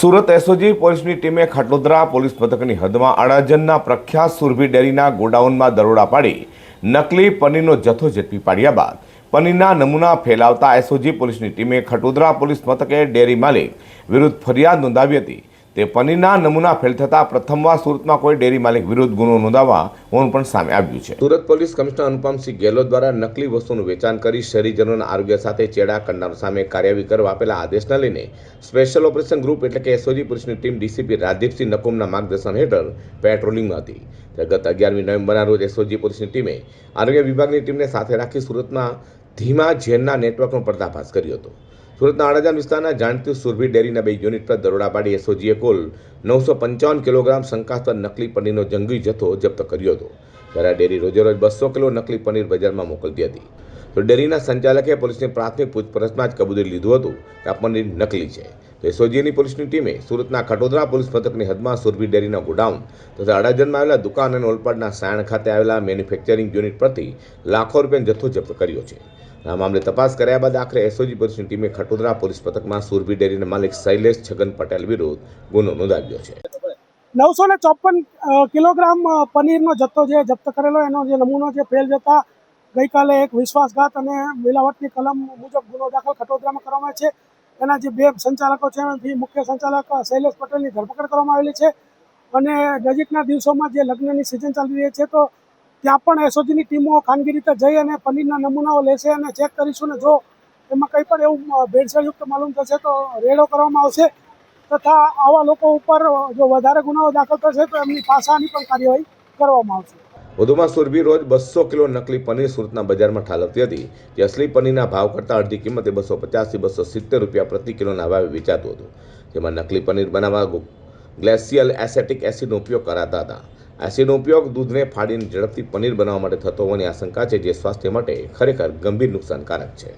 Surat SOG પોલીસની ટીમે ખાટોદરા police મથકની હદમાં અડાજનના પ્રખ્યાત સુરભી ડેરીના ગોડાઉનમાં દરોડા પાડી નકલી પનીરનો જથ્થો ઝડપી પાડ્યા બાદ પનીરના નમૂના ફેલાવતા એસઓજી પોલીસની ટીમે ખટોદરા પોલીસ મથકે ડેરી માલિક વિરુદ્ધ ફરિયાદ નોંધાવી હતી. તે પનીરના નમૂના ફેલ થતાં પ્રથમવાર સુરતમાં કોઈ ડેરી માલિક વિરુદ્ધ ગુનો નોંધાવવા હોવાનું પણ સામે આવ્યું છે. સુરત પોલીસ કમિશનર અનુપમસિંહ ગેહલોત દ્વારા નકલી વસ્તુનું વેચાણ કરી શહેરીજનોના આરોગ્ય સાથે ચેડા કરનાર સામે કાર્યવાહી કરવા આપેલા આદેશને લઈને સ્પેશિયલ ઓપરેશન ગ્રુપ એટલે કે એસઓજી પોલીસની ટીમ ડીસીપી રાજદીપસિંહ નકુમના માર્ગદર્શન હેઠળ પેટ્રોલિંગમાં હતી. ગત અગિયારમી નવેમ્બરના રોજ એસઓજી પોલીસની ટીમે આરોગ્ય વિભાગની ટીમને સાથે રાખી સુરતમાં ધીમા ઝેરના નેટવર્કનો પર્દાફાશ કર્યો હતો. સુરતના અડાજણ વિસ્તારના જાણતી સુરભી ડેરીના બે યુનિટ પર દરોડા પાડી એસઓજીએ કુલ નવસો પંચાવન કિલોગ્રામ શંકાસ્પદ નકલી પનીરનો જંગી જથ્થો જપ્ત કર્યો હતો, જ્યારે ડેરી રોજેરોજ બસો કિલો નકલી પનીર બજારમાં મોકલતી હતી. તો ડેરીના સંચાલકે પોલીસની પ્રાથમિક પૂછપરછમાં જ કબૂલી લીધું હતું કે આ પનીર નકલી છે. તો એસઓજીની પોલીસની ટીમે સુરતના ખટોદરા પોલીસ મથકની હદમાં સુરભી ડેરીના ગોડાઉન તથા અડાજણમાં આવેલા દુકાન અને ઓલપાડના સાયણ ખાતે આવેલા મેન્યુફેક્ચરિંગ યુનિટ પરથી લાખો રૂપિયાનો જથ્થો જપ્ત કર્યો છે. આ મામલે તપાસ કર્યા બાદ આખરે એસઓજી પોલીસની ટીમે ખટોદરા પોલીસ મથકમાં સુરભી ડેરીના માલિક શૈલેષ છગન પટેલ વિરુદ્ધ ગુનો નોંધાવ્યો છે. નવસો ને ચોપન કિલોગ્રામ પનીરનો જથ્થો જે જપ્ત કરેલો એનો જે નમૂનો છે ફેલ જતા ગઈકાલે એક વિશ્વાસઘાત અને મિલાવટની કલમ મુજબ ગુનો દાખલ ખટોદરામાં કરવામાં છે. એના જે બે સંચાલકો છે એમાંથી મુખ્ય સંચાલક શૈલેષ પટેલની ધરપકડ કરવામાં આવેલી છે. અને નજીકના દિવસોમાં જે લગ્નની સિઝન ચાલી રહી છે, તો ત્યાં પણ એસઓજીની ટીમો ખાનગી રીતે જઈ અને પનીરના નમૂનાઓ લેશે અને ચેક કરીશું ને જો એમાં કંઈ પણ એવું ભેળસેળયુક્ત માલુમ થશે તો રેડો કરવામાં આવશે. તથા આવા લોકો ઉપર જો વધારે ગુનાઓ દાખલ થશે, તો એમની પાસાની પણ કાર્યવાહી કરવામાં આવશે. વધુમાં સુરભી રોજ બસો કિલો નકલી પનીર સુરતના બજારમાં ઠાલવતી હતી. જે અસલી પનીરના ભાવ કરતાં અડધી કિંમતે બસો પચાસથી બસો સિત્તેર રૂપિયા પ્રતિ કિલોના ભાવે વેચાતું હતું. જેમાં નકલી પનીર બનાવવા ગ્લેશિયલ એસેટિક એસિડનો ઉપયોગ કરાતા હતા. એસિડનો ઉપયોગ દૂધને ફાડીને ઝડપથી પનીર બનાવવા માટે થતો હોવાની આશંકા છે, જે સ્વાસ્થ્ય માટે ખરેખર ગંભીર નુકસાનકારક છે.